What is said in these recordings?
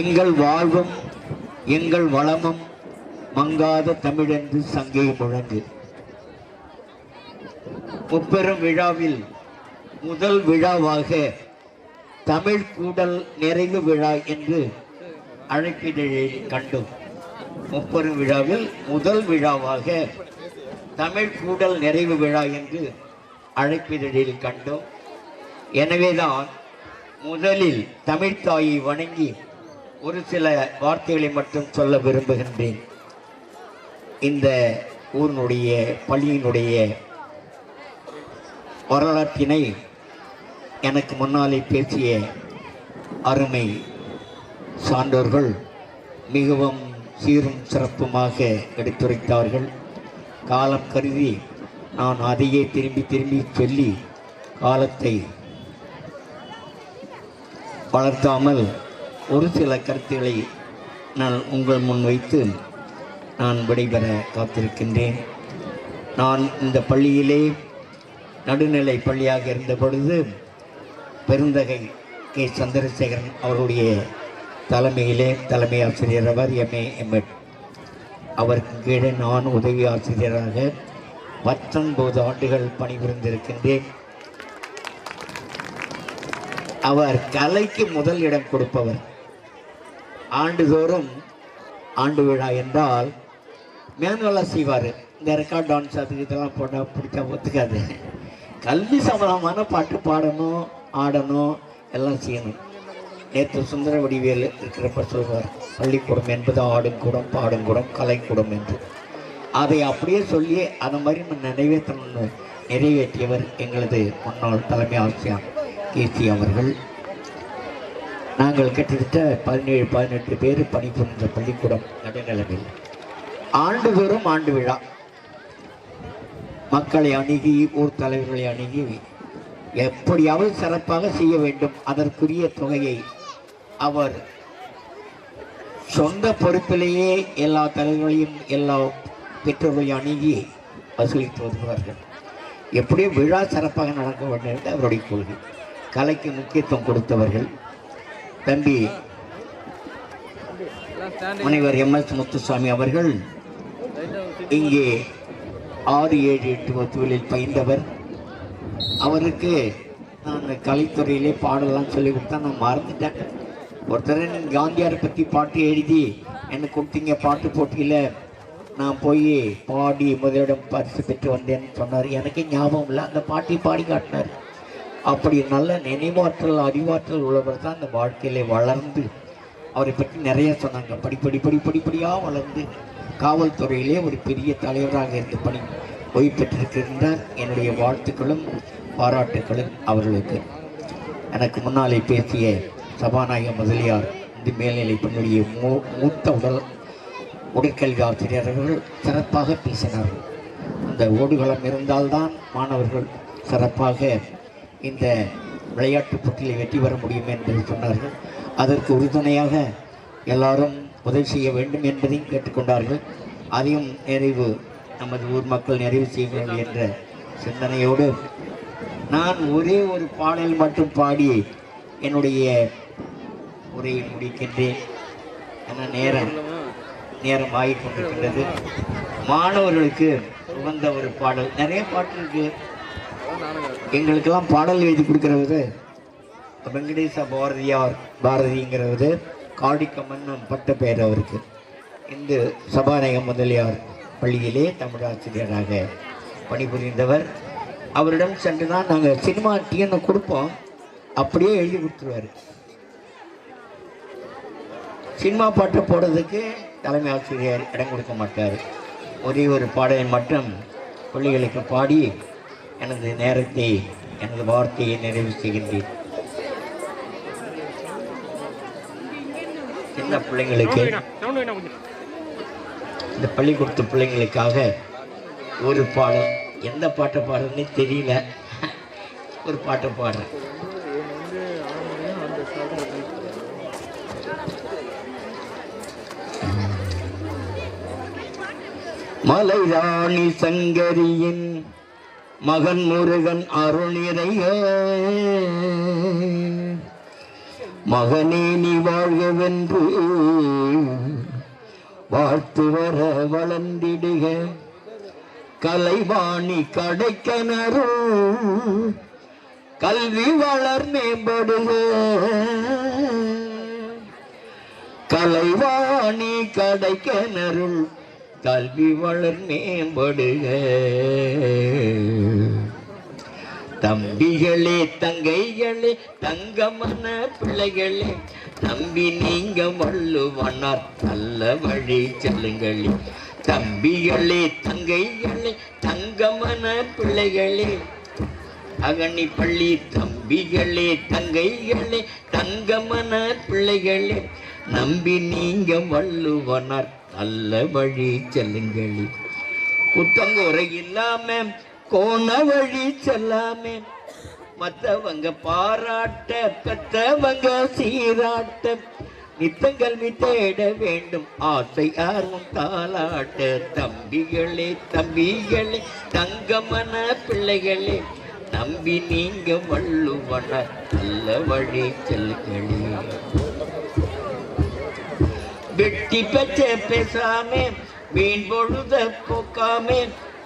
எங்கள் வாழ்வும் எங்கள் வளமும் மங்காத தமிழென்று சங்கே முழங்கு. முப்பெரும் விழாவில் முதல் விழாவாக தமிழ் கூடல் நிறைவு விழா என்று அழைப்பிதழில் கண்டோம். முப்பெரும் விழாவில் முதல் விழாவாக தமிழ் கூடல் நிறைவு விழா என்று அழைப்பிதழில் கண்டோம். எனவேதான் முதலில் தமிழ்த்தாயை வணங்கி ஒரு சில வார்த்தைகளை மட்டும் சொல்ல விரும்புகின்றேன். இந்த ஊரினுடைய பள்ளியினுடைய வரலாற்றினை எனக்கு முன்னாலே பேசிய அருமை சான்றோர்கள் மிகவும் சீரும் சிறப்புமாக எடுத்துரைத்தார்கள். காலம் கருதி நான் அதையே திரும்பி திரும்பி சொல்லி காலத்தை வளர்த்தாமல் ஒரு சில கருத்துக்களை நான் உங்கள் முன் வைத்து நான் விடைபெற காத்திருக்கின்றேன். நான் இந்த பள்ளியிலே நடுநிலை பள்ளியாக இருந்த பொழுது பெருந்தகை கே. சந்திரசேகரன் அவருடைய தலைமையிலே தலைமை ஆசிரியர் அவர் எம்ஏ எம்எட் அவருக்கு கீழே நான் உதவி ஆசிரியராக பத்தொன்பது ஆண்டுகள் பணிபுரிந்திருக்கின்றேன். அவர் கலைக்கு முதல் இடம் கொடுப்பவர். ஆண்டுதோறும் ஆண்டு விழா என்றால் மேனுவலாக செய்வார். இந்த ரெக்கார்ட் டான்ஸ் அது இதெல்லாம் போட்டால் பிடிச்சா ஒத்துக்காது. கல்வி சம்பந்தமான பாட்டு பாடணும் ஆடணும் எல்லாம் செய்யணும். நேற்று சுந்தர வடிவேல் இருக்கிறப்ப சொல்வார் பள்ளிக்கூடம் என்பது ஆடும் கூடம் பாடும் கூடம் கலைக்கூடம் என்று. அதை அப்படியே சொல்லி அந்த மாதிரி நம்ம நிறைவேற்றணும்னு நிறைவேற்றியவர் எங்களது முன்னாள் தலைமை ஆசிரியர். கீர்த்தி அவர்கள். நாங்கள் கிட்டத்தட்ட பதினேழு பதினெட்டு பேர் பணிபுரிந்த பள்ளிக்கூடம் நடுநிலைமையில். ஆண்டுதோறும் ஆண்டு விழா. மக்களை அணுகி ஊர் தலைவர்களை அணுகி எப்படியாவது சிறப்பாக செய்ய வேண்டும். அதற்குரிய தொகையை அவர் சொந்த பொறுப்பிலேயே எல்லா தலைவர்களையும் எல்லா பெற்றோர்களையும் அணுகி வசூலித்து வருவார்கள் எப்படியும் விழா சிறப்பாக நடக்க வேண்டும் என்று அவருடைய கொள்கை. கலைக்கு முக்கியத்துவம் கொடுத்தவர்கள். தம்பி முனைவர் எம். எஸ். முத்துசாமி அவர்கள் இங்கே ஆறு ஏழு எட்டு வகுப்புகளில் பயின்றவர். அவருக்கு நான் கலைத்துறையிலே பாடலாம் சொல்லி கொடுத்தா நான் மறந்துட்டேன். ஒருத்தர் நீங்கள் காந்தியாரை பற்றி பாட்டு எழுதி எனக்கு கொடுத்தீங்க பாட்டு போட்டியில் நான் போய் பாடி முதலிடம் பரிசு பெற்று வந்தேன்னு சொன்னார். எனக்கு ஞாபகம் இல்லை. அந்த பாட்டை பாடி காட்டினார். அப்படி நல்ல நினைவாற்றல் அறிவாற்றல் உள்ளவர் தான் அந்த வாழ்க்கையிலே வளர்ந்து அவரை பற்றி நிறைய சொன்னாங்க. படிப்படி படி படிப்படியாக வளர்ந்து காவல்துறையிலே ஒரு பெரிய தலைவராக இருந்து பணி ஓய்வு பெற்றிருக்கின்றார். என்னுடைய வாழ்த்துக்களும் பாராட்டுக்களும் அவர்களுக்கு. எனக்கு முன்னாலே பேசிய சபாநாயக முதலியார் இந்த மேல்நிலை பள்ளியுடைய மூ மூத்த உடல் உடற்கல்வி ஆசிரியர்கள் சிறப்பாக பேசினார்கள். அந்த ஓடுகளம் இருந்தால்தான் மாணவர்கள் சிறப்பாக இந்த விளையாட்டு போட்டியில் வெற்றி பெற முடியும் என்று சொன்னார்கள். அதற்கு உறுதுணையாக எல்லாரும் உதவி செய்ய வேண்டும் என்பதையும் கேட்டுக்கொண்டார்கள். அதையும் நிறைவு நமது ஊர் மக்கள் நிறைவு செய்வார்கள் என்ற சிந்தனையோடு நான் ஒரே ஒரு பாடல் மட்டும் பாடி என்னுடைய உரையை முடிக்கின்றேன் என நேரம் நேரம் ஆகிக்கொண்டிருக்கின்றது. மாணவர்களுக்கு உகந்த ஒரு பாடல். நிறைய பாட்டு இருக்குது எங்களுக்கெல்லாம் பாடல் எழுதி கொடுக்கிறவர் வெங்கடேச பாரதியார் பாரதிங்கிறவர் காடிக்கம்மன் பட்ட பெயர் அவருக்கு. இந்த சபாநாயக முதலியார் பள்ளியிலே தமிழாசிரியராக பணிபுரிந்தவர். அவரிடம் சென்று தான் நாங்கள் சினிமா டிஎன்னு கொடுப்போம். அப்படியே எழுதி கொடுத்துருவார். சினிமா பாட்டு போடுறதுக்கு தலைமை ஆசிரியர் இடம் கொடுக்க மாட்டார். ஒரே ஒரு பாடலை மட்டும் பிள்ளைகளுக்கு பாடி எனது நேரத்தை எனது வார்த்தையை நிறைவு செய்கின்றேன். சின்ன பிள்ளைங்களுக்கு இந்த பள்ளிக்கூடத்து பிள்ளைங்களுக்காக ஒரு பாடல் எந்த பாட்டை பாடுறதுன்னு தெரியல. ஒரு பாட்டை பாடுறேன். மலைராணி சங்கரியின் மகன் முருகன் அருள் மகனே நீ வாழ்கவென்று வாழ்த்து வர வளர்ந்திடுக. கலைவாணி கடைக்கணரும் கல்வி வளர் மேம்படுக. கலைவாணி கடைக்கணருள் கல்வி வளர் மேம்படுக. தம்பிகளே தங்கைகளே தங்கமன பிள்ளைகளே தம்பி நீங்க வள்ளுவனார் நல்ல வழி செல்லுங்களே. தம்பிகளே தங்கைகளே தங்கமன பிள்ளைகளே அகனி பள்ளி தம்பிகளே தங்கைகளே தங்கமன பிள்ளைகளே நம்பி நீங்க வள்ளுவனார் நல்ல வழி செல்லுங்களே. குத்தங்குறை இல்லாம கோண வழி செல்லாமே மற்றவங்க பாராட்ட பெற்றவங்க சீராட்ட நித்தங்கல்வி தேட வேண்டும். ஆசை ஆர்வம் தாளாட்ட தம்பிகளே தம்பிகளே தங்கமன பிள்ளைகளே நம்பி நீங்க வள்ளுவன நல்ல வழி செல்லுங்களே. வெட்டி பெற்ற பேசாமே மீன் பொழுத போக்காமே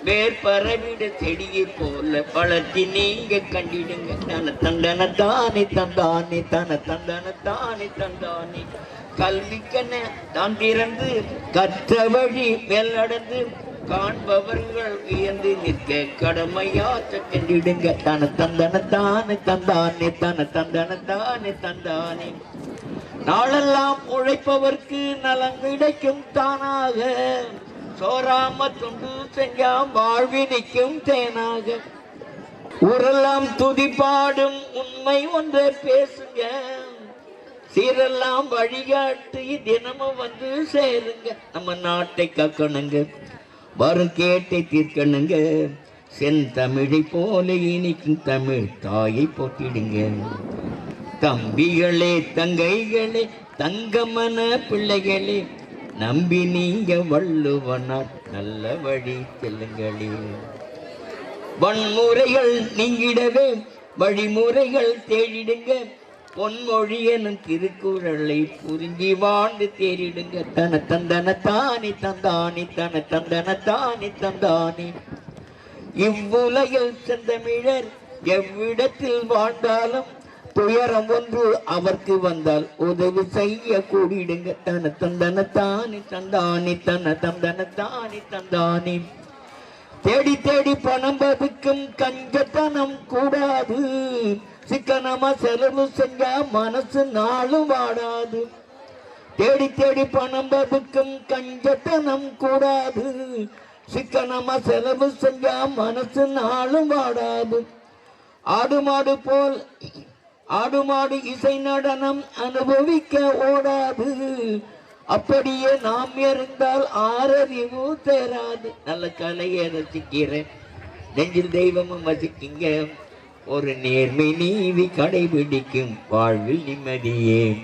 வேர்பறவிட செடியை போல வளர்த்தி நீங்க கண்டிடுங்க. தன தண்டன தானே தந்தானே தன தந்தன தானே தந்தானே. கல்விக்கென தான் திறந்து கற்ற வழி மேல் நடந்து காண்பவர்கள் வியந்து நிற்க கடமையாற்ற கண்டிடுங்க. தன தந்தன தானே தந்தானே தன தந்தன தானே தந்தானே. நாளெல்லாம் உழைப்பவர்க்கு நலம் கிடைக்கும் தானாக. சோராம தொண்டு வாழ்வி வாழ்வினிக்கும் தேனாக. ஊரெல்லாம் துதிப்பாடும் உண்மை ஒன்றை பேசுங்க. சீரெல்லாம் வழிகாட்டி தினமும் வந்து சேருங்க. நம்ம நாட்டை கக்கணுங்க. வரும் கேட்டை தீர்க்கணுங்க. செந்தமிழை போல இனிக்கும் தமிழ் தாயை போட்டிடுங்க தம்பிகளே தங்கைகளே தங்கமன பிள்ளைகளே நம்பி நீங்க வள்ளுவனார் நல்ல வழி செல்லுங்களே. வன்முறைகள் நீங்கிடவே வழிமுறைகள் தேடிடுங்க. பொன்மொழி எனும் திருக்குறளை புரிஞ்சி வாழ்ந்து தேடிடுங்க தன தந்தன தானி தந்தானி தன தந்தன தானி தந்தானி. இவ்வுலகில் செந்தமிழர் எவ்விடத்தில் வாழ்ந்தாலும் துயரம் ஒன்று அவர்க்கு வந்தால் உதவி செய்ய கூடிடுங்க தன தந்தன தானி தந்தானி தன தந்தன தானி. தந்தானி தேடி தேடி பணம் பதுக்கும் கஞ்சத்தனம் கூடாது. சிக்கனமா செலவு செஞ்சா மனசு நாளும் வாடாது. தேடி தேடி பணம் பதுக்கும் கஞ்சத்தனம் கூடாது. சிக்கனமா செலவு செஞ்சா மனசு நாளும் வாடாது. ஆடு மாடு போல் ஆடு மாடு இசை நடனம் அனுபவிக்க ஓடாது. அப்படியே நாம் இருந்தால் ஆறறிவு தேராது. நல்ல கலையை ரசிக்கிறேன். நெஞ்சில் தெய்வமும் வசிக்குங்க. ஒரு நேர்மை நீதி கடைபிடிக்கும் வாழ்வில் நிம்மதியே.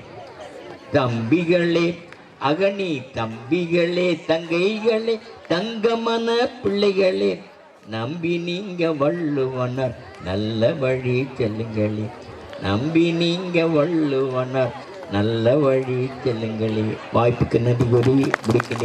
தம்பிகளே அகனி தம்பிகளே தங்கைகளே தங்கமன பிள்ளைகளே நம்பி நீங்க வள்ளுவனர் நல்ல வழி செல்லுங்களே. நம்பி நீங்க வள்ளுவனர் நல்ல வழி செல்லுங்களே. வாய்ப்புக்கு நன்றி கூறி முடிக்கிறேன்